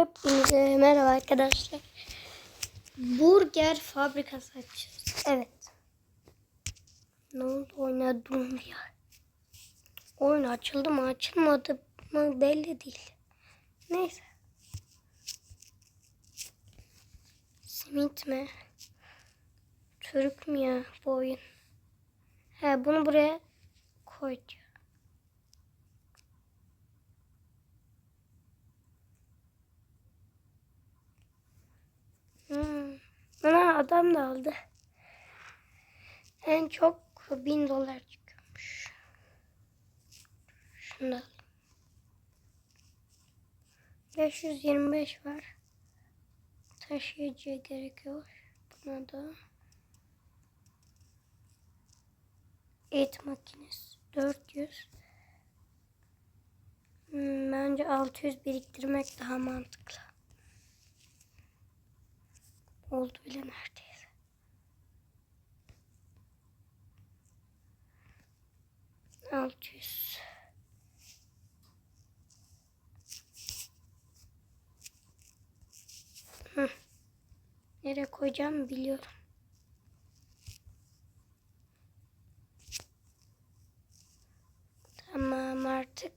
Hepinize merhaba arkadaşlar. Burger fabrikası açacağız. Evet. Ne oldu oynadım ya. Oyun açıldı mı açılmadı mı belli değil. Neyse. Simit mi? Türk mü ya bu oyun? He bunu buraya koy Hmm. Adam da aldı. En çok bin dolar çıkıyormuş. Şunu da alayım. 525 var. Taşıyıcıya gerekiyor. Buna da et makinesi 400. Hmm, bence 600 biriktirmek daha mantıklı. Oldu bile neredeyse. Altı yüz. Nereye koyacağımı biliyorum. Tamam artık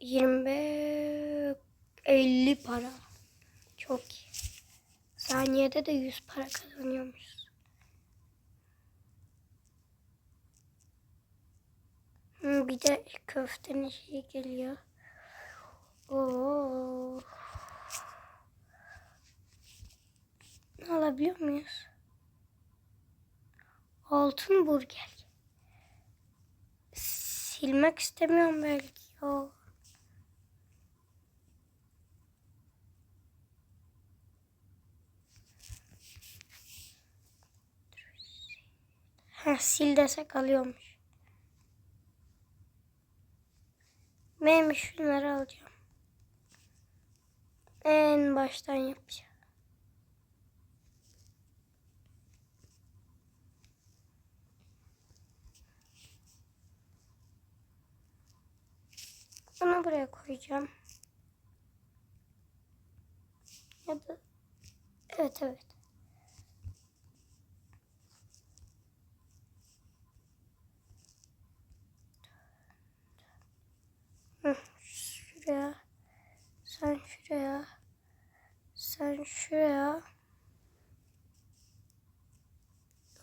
25 50 para. Çok iyi. Saniyede de 100 para kazanıyormuşuz. Bir de köftenin şeyi geliyor. Oo. Alabiliyor muyuz? Altın burger. Silmek istemiyorum belki. O. Heh, sil desek alıyormuş. Ben şunları alacağım. En baştan yapacağım. Bunu buraya koyacağım. Ya da evet evet. Şuraya. Sen şuraya. Sen şuraya.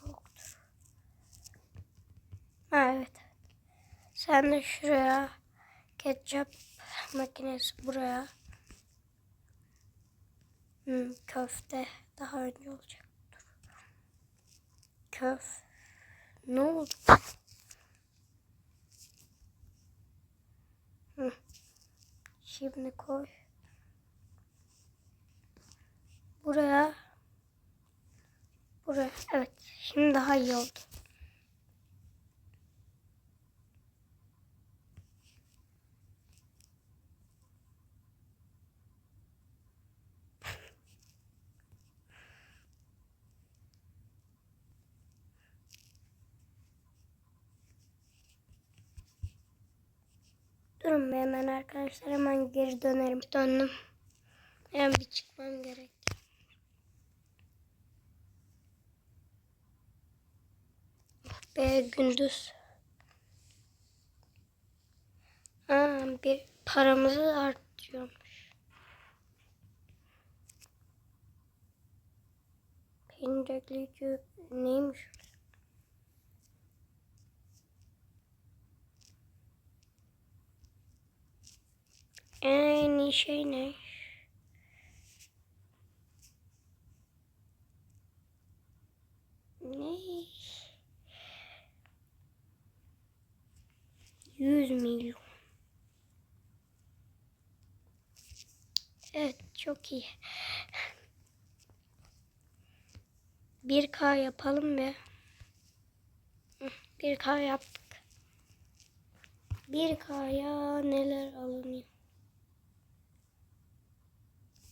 Yoktur. Ha evet. Sen de şuraya. Ketçap makinesi buraya. Hmm, köfte daha önce olacak. Dur. Köf. Ne oldu? Hı. Şimdi koy. Buraya. Buraya. Evet. Şimdi daha iyi oldu. Be hemen arkadaşlar hemen geri dönerim. Döndüm. Hemen bir çıkmam gerek. Be gündüz. Ha, bir paramızı artırıyormuş. Peynir ekleyici neymiş? En iyi şey ne? Ne? 100 milyon. Evet çok iyi. 1K yapalım. Hı, 1K yaptık. 1K'ya neler alınıyor?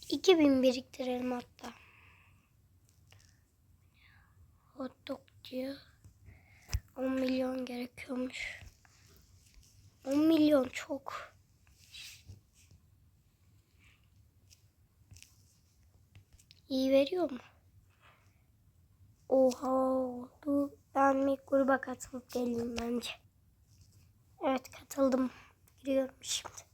2000 biriktirelim hatta. Hot dog diyor. 10 milyon gerekiyormuş. 10 milyon çok. İyi veriyor mu? Oha. Dur ben bir gruba katılıp geleyim bence. Evet katıldım. Giriyorum şimdi.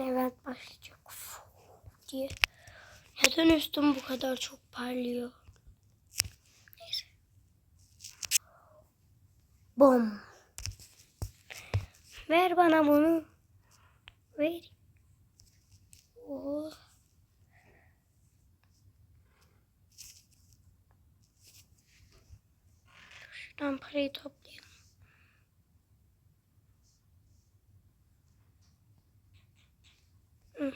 Event başlayacak. Diye. Neden üstüm bu kadar çok parlıyor? Neyse. Bom. Ver bana bunu. Ver. Oh. Şuradan parayı toplayalım. Hı.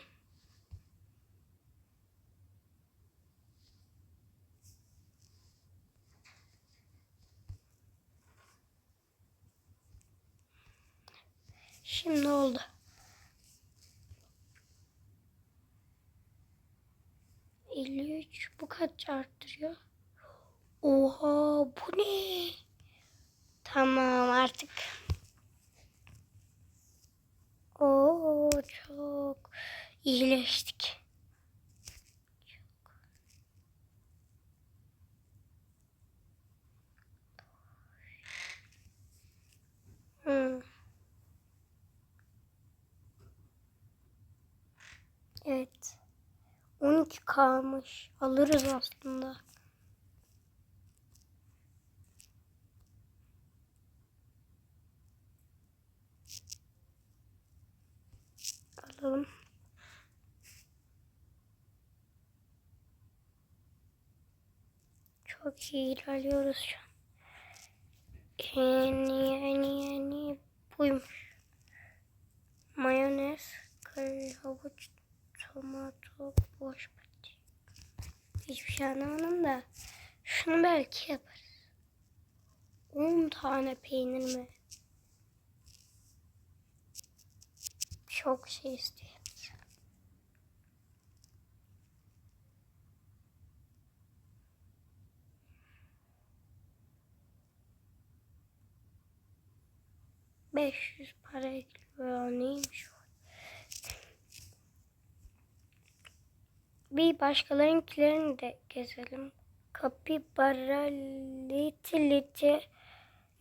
Şimdi oldu. Bu kaç arttırıyor? Oha bu ne? Tamam artık. Oo çok iyileştik. Çok. Hmm. Evet. 12 kalmış. Alırız aslında. Alalım. Çok iyi ilerliyoruz şu an. En iyi, en buymuş. Mayonez, kare, havuç, tomato, boş pati. Hiçbir şey anlamadım da. Şunu belki yaparız. 10 tane peynir mi? Çok şey istiyor. Beş yüz para ekliyor. Neymiş o? Bir başkalarınkilerini de gezelim. Kapibara liti liti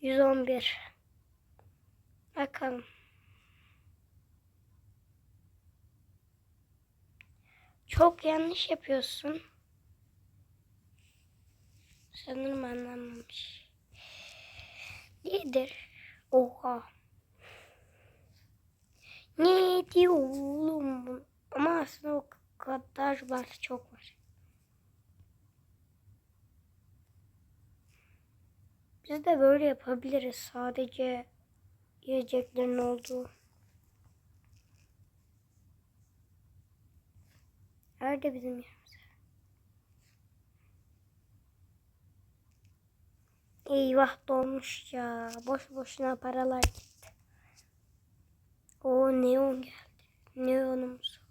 111. Bakalım. Çok yanlış yapıyorsun. Sanırım anlamamış. Nedir? Oha. Ne diyor oğlum? Ama aslında o kadar var. Çok var. Biz de böyle yapabiliriz. Sadece yiyeceklerin olduğu. Nerede bizim yerimiz? Eyvah dolmuş ya. Boş boşuna paralar gitti. O neon geldi. Neonumuz.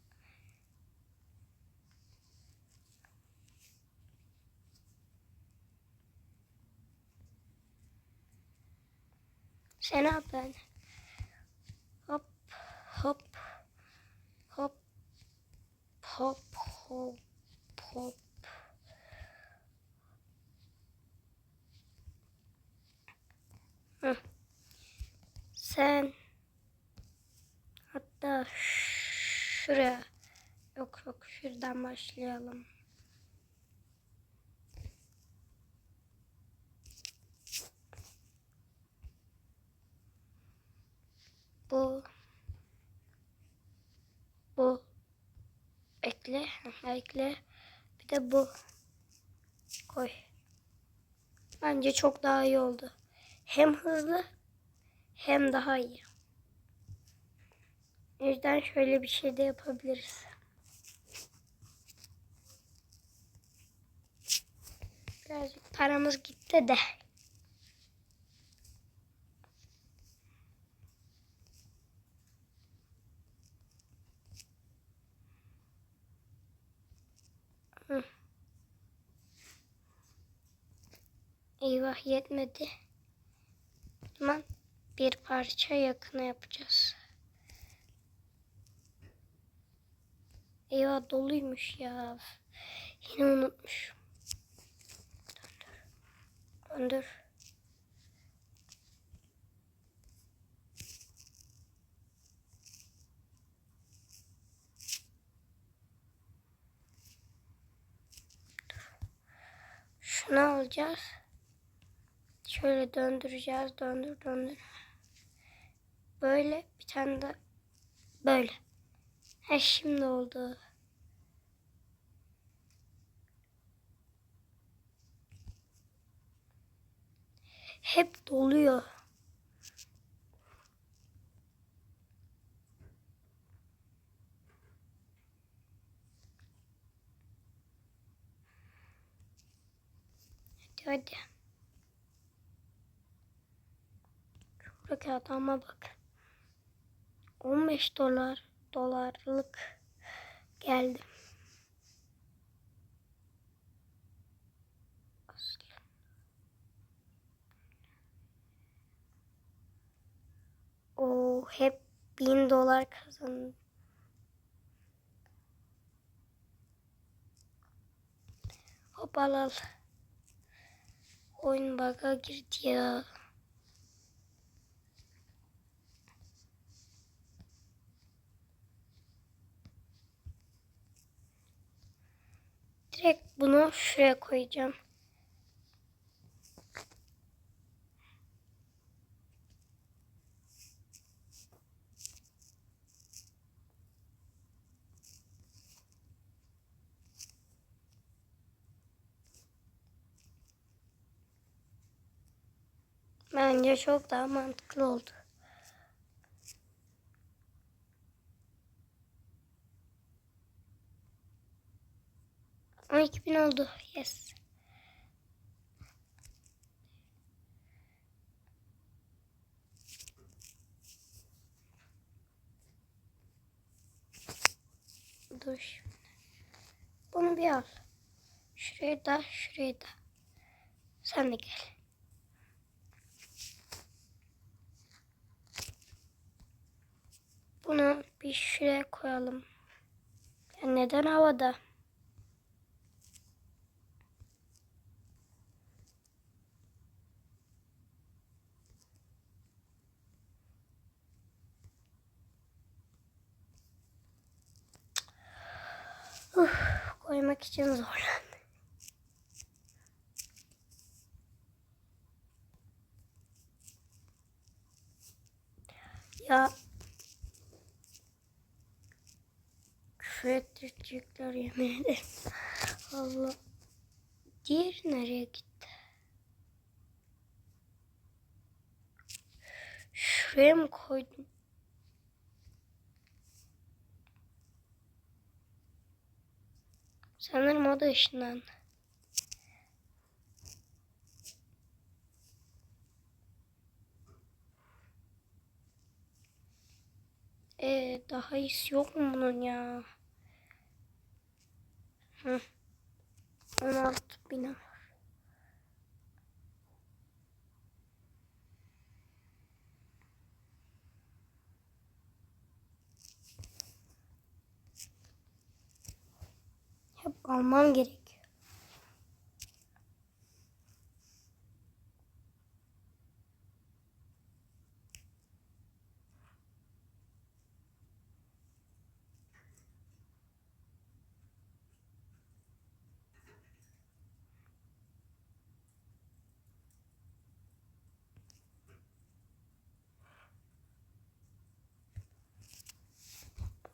Sen yap ben. Hop hop hop hop hop hop. Sen hatta şuraya yok yok şuradan başlayalım. Bu bu ekle ekle bir de bu koy. Bence çok daha iyi oldu. Hem hızlı hem daha iyi. O yüzden şöyle bir şey de yapabiliriz. Birazcık paramız gitti de. Hı. Eyvah yetmedi. O zaman bir parça yakına yapacağız. Eyvah doluymuş ya. Yine unutmuşum. Döndür. Döndür. Şunu alacağız. Şöyle döndüreceğiz. Döndür döndür. Böyle bir tane de böyle. Ha şimdi oldu. Hep doluyor. Hadi hadi. Şuradaki adama bak. 15 dolar dolarlık geldi. O hep bin dolar kazandı. Hopalal. Oyun bug'a girdi ya. Direkt bunu şuraya koyacağım. Bence çok daha mantıklı oldu. On iki bin oldu. Yes. Dur şimdi. Bunu bir al. Şuraya da şuraya da. Sen de gel. Bunu bir şuraya koyalım. Ya neden havada? Uf, koymak için zorlandım. Ya küfür ettirecekler yemin. Allah. Diğer nereye gitti? Şuraya mı koydum? Sanırım o da ışınlandı. Ee, daha iyisi yok mu bunun ya? Hı. 16 bin. Hep almam gerekiyor.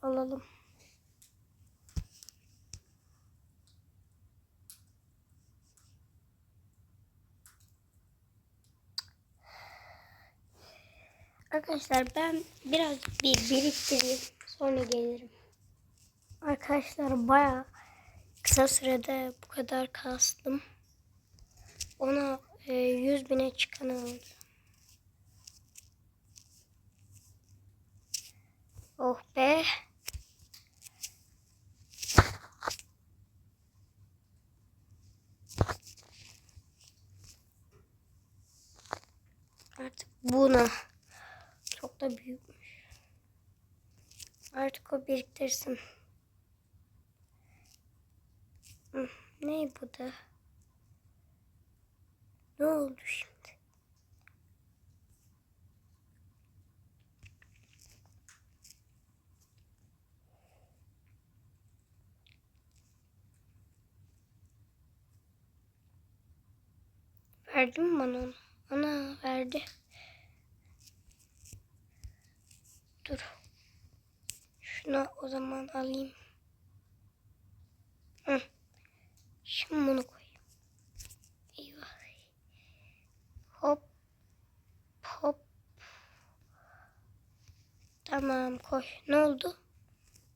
Alalım. Arkadaşlar ben biraz bir biriktireyim. Sonra gelirim. Arkadaşlar baya kısa sürede bu kadar kastım. Ona e, 100 bine çıkan oldu. Oh be. Artık buna. Da büyükmüş. Artık o biriktirsin. Ne bu da? Ne oldu şimdi? Verdi mi bana onu? Ana verdi. Dur. Şunu o zaman alayım. Hı. Şimdi bunu koyayım. Eyvah. Hop. Hop. Tamam koy. Ne oldu?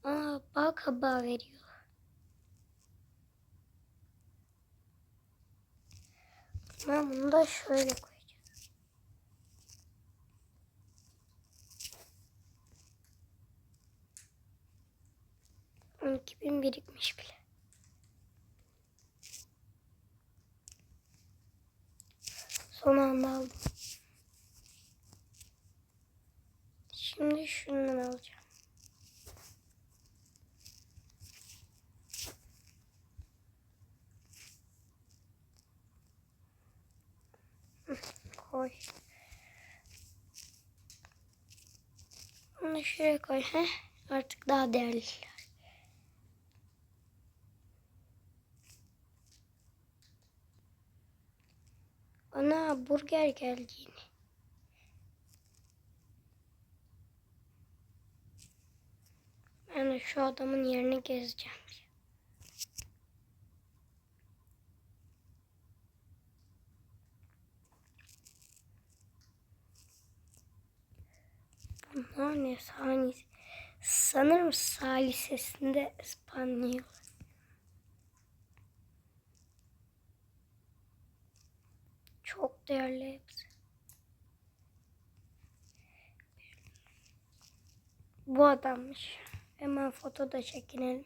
Aa bal kabağı veriyor. Ben bunu da şöyle koyacağım. Birikmiş bile. Son anda aldım. Şimdi şundan alacağım. Koy. Bunu şuraya koy. Heh. Artık daha değerliler. Burger geldi yine. Ben de şu adamın yerini gezeceğim. Bunlar ne sani? Sanırım salisesinde İspanyol. Çok değerli hepsi. Bu adammış. Hemen foto da çekinelim.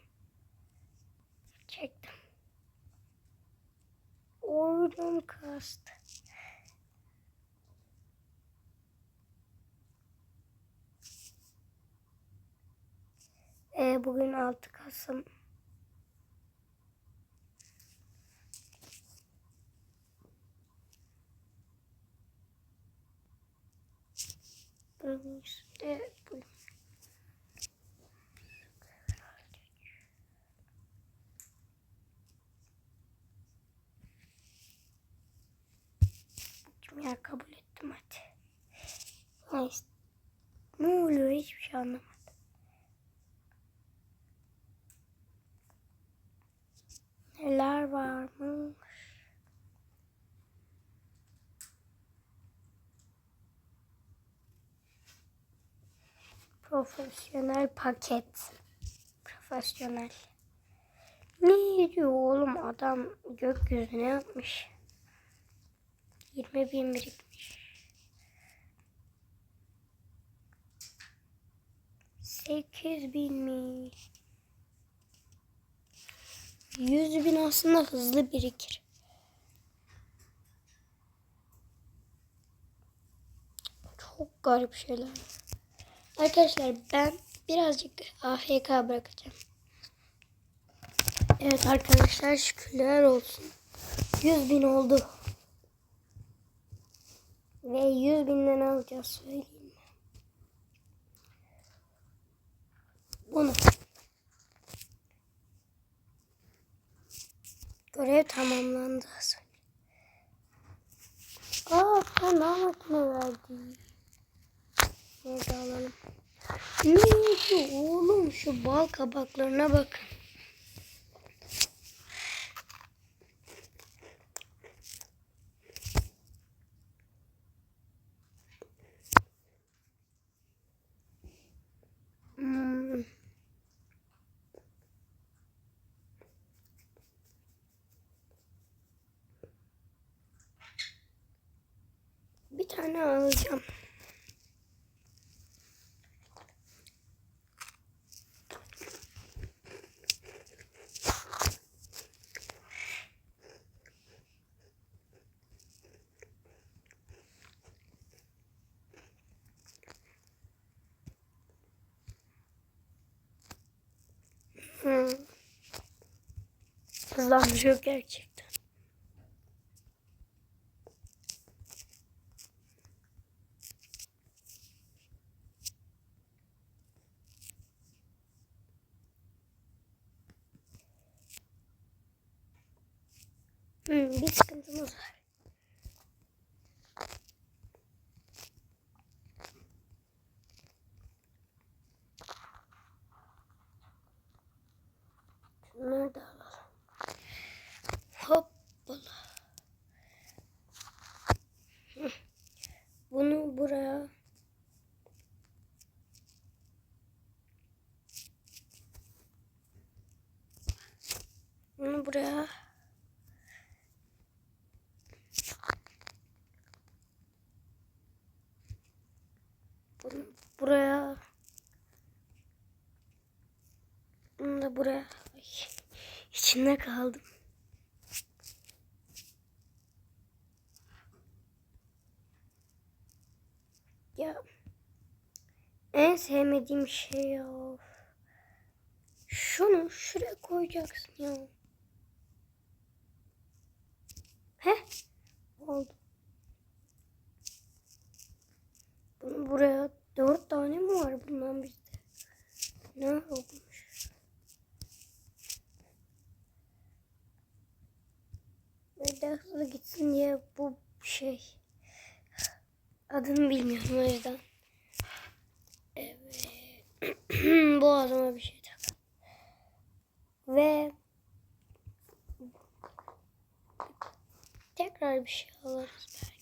Çektim. Oyun kastı. Ee, bugün 6 Kasım. Bugün işte bugün. Kimya kabul ettim hadi. Neyse. Ne oluyor hiçbir şey anlamadım. Neler varmış? Profesyonel paket. Profesyonel. Ne diyor oğlum adam gökyüzüne yapmış. 20 bin birikmiş. 8 binmiş. 100 bin aslında hızlı birikir. Çok garip şeyler. Arkadaşlar ben birazcık AFK bırakacağım. Evet arkadaşlar şükürler olsun. 100 bin oldu. Ve 100 binden alacağız söyleyeyim. Bunu. Görev tamamlandı. Aa ben makine verdi. Nerede alalım? Oldu oğlum şu bal kabaklarına bakın. Hmm. Bir tane alacağım. Hmm. hızlandırıyor gerçekten. Hmm, bir sıkıntımız var. Şunları da alalım. Hoppala. Hı. Bunu buraya Bunu buraya Bunu buraya Bunu da buraya Ay, içinde kaldım. Ya en sevmediğim şey ya. Şunu şuraya koyacaksın ya. He? Oldu. Bunu buraya dört tane mi var bundan bizde? Ne olmuş? De hızlı gitsin diye bu şey. Adını bilmiyorum o yüzden. Evet. Boğazıma bir şey tak. Ve tekrar bir şey alırız belki.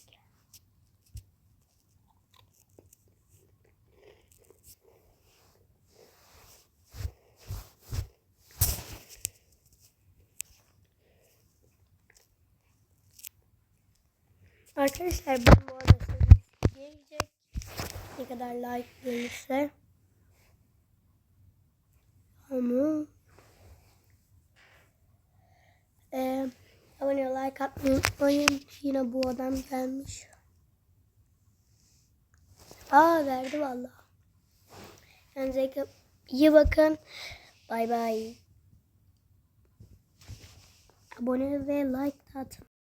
Arkadaşlar ben bu arada gelecek. Ne kadar like gelirse. Ama ee, abone ol, like atmayı unutmayın. Yine bu adam gelmiş. Aa verdi valla. Kendinize iyi bakın. Bay bay. Abone ve like atın.